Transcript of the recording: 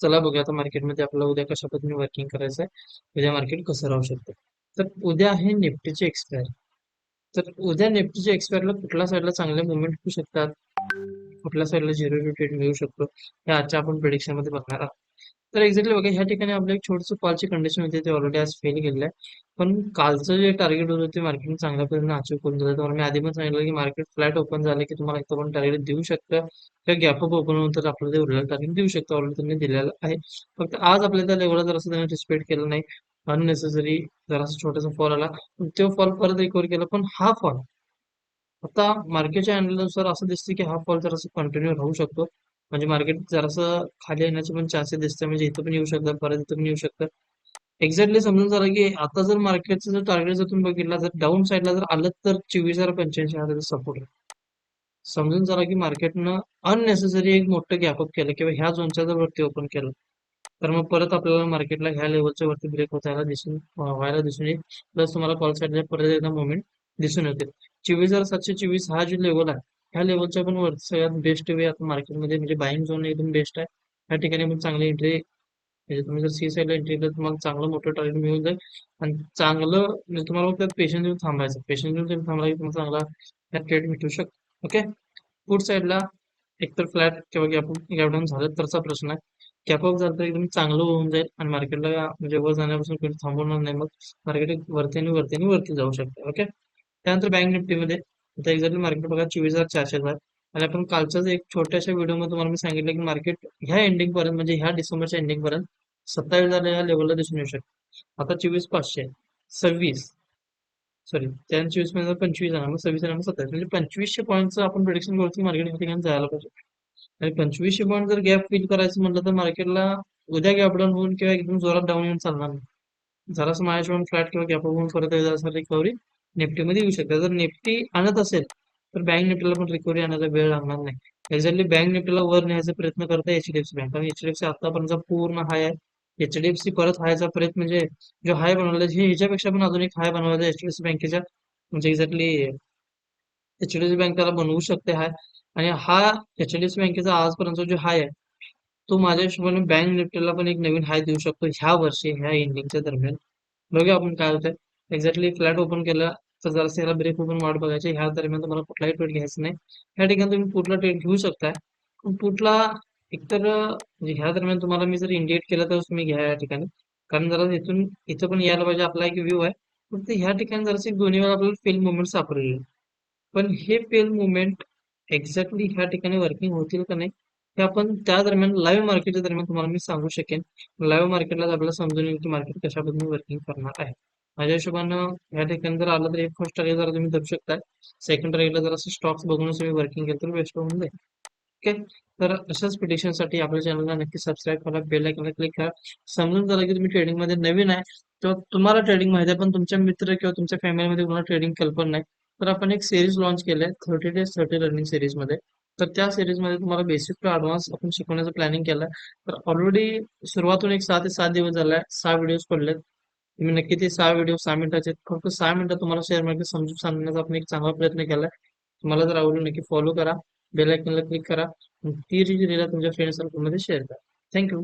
चला बघूया आता मार्केटमध्ये आपल्याला उद्या कशा पद्धतीने वर्किंग करायचं आहे उद्या मार्केट कसं राहू शकतं. तर उद्या आहे निफ्टीचे एक्सपायर तर उद्या निफ्टीच्या एक्सपायरला कुठल्या साईडला चांगले मुवमेंट होऊ शकतात? कुठल्या साईडला झिरो रोटेट मिळू शकतो? हे आजच्या आपण प्रेडिक्शनमध्ये बघणार आहोत. तर एक्झॅक्टली बघा ह्या ठिकाणी आपलं एक छोटंसं कॉलची कंडिशन होती ते ऑलरेडी आज फेल गेलेलं आहे. पण कालचं जे टार्गेट होतं ते मार्केट चांगल्या पद्धतीने अचीव करून झालं. तर मी आधी पण सांगितलं की मार्केट फ्लॅट ओपन झालं की तुम्हाला एक पण टार्गेट देऊ शकतं किंवा गॅप अप ओपन होऊन तर आपल्याला ते उरलेलं टार्गेट देऊ शकतं ऑलरेडी त्यांनी दिलेलं आहे. फक्त आज आपल्या त्या लेवलला जरासं त्यांनी रिस्पेक्ट केलं नाही. अननेसेसरी जरासा छोटासा फॉल आला. तो फॉल परत रिकवर केला पण हा फॉल आता मार्केटच्या अँडलनुसार असं दिसतं की हा फॉल जरासा कंटिन्यू राहू शकतो. म्हणजे मार्केट जरासं खाली येण्याचे पण चान्सेस दिसते म्हणजे इथं पण येऊ शकतात परत इथं पण येऊ शकतात. एक्झॅक्टली समजून झालं की आता जर मार्केटचं जर टार्गेट जर तुम्ही बघितला जर डाऊन साईडला जर आलं तर चोवीस हजार पंच्याऐंशी हा सपोर्ट आहे. समजून झालं की मार्केटनं अननेसेसरी एक मोठं गॅपअप केलं किंवा ह्या झोनच्या जर वरती ओपन केलं तर मग परत आपल्याला मार्केटला ह्या लेवलच्या वरती ब्रेक होतायला दिसून व्हायला दिसून येईल. प्लस तुम्हाला कॉल साईडला परत एकदा मुवमेंट दिसून येते चोवीस हजार सातशे चोवीस हा जो लेवल आहे ह्या लेवलच्या पण वर सगळ्यात बेस्ट वे आता मार्केटमध्ये म्हणजे बाईंग झोन एकदम बेस्ट आहे. ह्या ठिकाणी पण चांगली एंट्री म्हणजे तुम्ही जर सी साईडला एंट्री केलं तुम्हाला चांगलं मोठं टार्गेट मिळून जाईल. आणि चांगलं म्हणजे तुम्हाला त्यात पेशन्स देऊन थांबायचं पेशन्स देऊन तुम्ही थांबला की तुम्हाला चांगला ह्या ट्रेड भेटू शकतो. ओके पुढ साईडला एकतर फ्लॅट किंवा गॅप गॅपडाऊन झालं तरचा प्रश्न आहे. कॅपअप झालं तर एकदम चांगलं होऊन जाईल आणि मार्केटला म्हणजे वर जाण्यापासून कोणी थांबवणार नाही मग मार्केट वरती आणि वरती आणि वरती जाऊ शकते. ओके त्यानंतर बँक निफ्टीमध्ये आता एक्झॅक्टली मार्केट बघा चोवीस हजार चारशे आहे आणि आपण कालच्याच एक छोट्याशा व्हिडिओमध्ये तुम्हाला मी सांगितलं की मार्केट ह्या एंडिंग पर्यंत म्हणजे ह्या डिसेंबरच्या एंडिंग पर्यंत सत्तावीस हजार या लेवलला दिसून येऊ शकते. आता चोवीस पाचशे सव्वीस सॉरी त्यानंतर चोवीस महिन्यात पंचवीस आहे मग सव्वीस आणि म्हणजे सत्तावीस. म्हणजे पंचवीसशे पॉईंटचं आपण प्रोडक्शन करतो की मार्केट ठिकाणी जायला पाहिजे. आणि पंचवीसशे पॉईंट जर गॅप फिल करायचं म्हटलं तर मार्केटला उद्या गॅप डाऊन होऊन किंवा एकदम जोरात डाऊन येऊन चालणार नाही. जरासं माझ्या फ्लॅट किंवा गॅप होऊन परत जरासं रिकव्हरी निफ्टीमध्ये येऊ शकते जर निफ्टी आणत असेल तर बँक निफ्टीला पण रिकव्हरी आणायला वेळ लागणार नाही. एक्झॅक्टली बँक निफ्टीला वर न्यायचा प्रयत्न करते एचडीएफसी बँक कारण एचडीएफसी आतापर्यंत पूर्ण हाय आहे एचडीएफसी परत हायचा प्रयत्न म्हणजे जो हाय बनवला हे ह्याच्यापेक्षा पण अजून एक हाय बनवायचा एचडीएफसी बँकेच्या म्हणजे एक्झॅक्टली एचडीएफसी बँक त्याला बनवू शकते हाय आणि हा एचडीएफसी बँकेचा आजपर्यंत जो हाय आहे तो माझ्या हिशोबाने बँक निफ्टीला पण एक नवीन हाय देऊ शकतो ह्या वर्षी ह्या एंडिंगच्या दरम्यान. बघूया आपण काय होतंय. एक्झॅक्टली फ्लॅट ओपन केलं तर जरासं याला ब्रेक होऊन वाट बघायची. ह्या दरम्यान तुम्हाला कुठलाही ट्रेड घ्यायचा नाही. ह्या ठिकाणी तुम्ही पुढला ट्रेड घेऊ शकता. पण पुढला एकतर म्हणजे ह्या दरम्यान तुम्हाला मी जर इंडिकेट केलं तर तुम्ही घ्या या ठिकाणी. कारण जरा इथून इथं पण यायला पाहिजे. आपला एक व्ह्यू आहे. फक्त ह्या ठिकाणी जरासे दोन्ही वेळा आपल्याला फेल मुवमेंट सापडलेले पण हे फेल मुवमेंट एक्झॅक्टली ह्या ठिकाणी वर्किंग होतील का नाही हे आपण त्या दरम्यान लाईव्ह मार्केटच्या दरम्यान तुम्हाला मी सांगू शकेन. लाईव्ह मार्केटला आपल्याला समजून येईल की मार्केट कशा पद्धतीने वर्किंग करणार आहे. माझ्या हिशोबानं या ठिकाणी जर आलं तर एक फर्स्ट टार्गेट जरा तुम्ही धरू शकताय. सेकंड टार्गेटला जर असं स्टॉक्स बघूनच तुम्ही वर्किंग केलं तर बेस्ट होऊन जाईल ओके तर अशाच पिटिशनसाठी साठी आपल्या चॅनलला नक्की सबस्क्राईब करा बेल आयकॉनला क्लिक करा. समजून झालं की तुम्ही ट्रेडिंगमध्ये नवीन आहे किंवा तुम्हाला ट्रेडिंग माहिती आहे पण तुमच्या मित्र किंवा तुमच्या फॅमिलीमध्ये कोणाला ट्रेडिंग कल्पना नाही. तर आपण एक सिरीज लॉन्च केलंय थर्टी डेज थर्टी लर्निंग सिरीजमध्ये. तर त्या सिरीजमध्ये तुम्हाला बेसिक टू ऍडव्हान्स आपण शिकवण्याचं प्लॅनिंग केलंय. तर ऑलरेडी सुरुवातून एक सहा ते सात दिवस झालाय सहा व्हिडिओज पडलेत. तुम्ही नक्की ते सहा व्हिडिओ सहा मिनिटाचे फक्त सहा मिनिटं तुम्हाला शेअर मार्केट समजून सांगण्याचा आपण एक चांगला प्रयत्न केला तुम्हाला जर आवडलं नक्की फॉलो करा बेल आयकॉनला क्लिक करा ती रील तुमच्या फ्रेंड सर्कलमध्ये शेअर करा. थँक्यू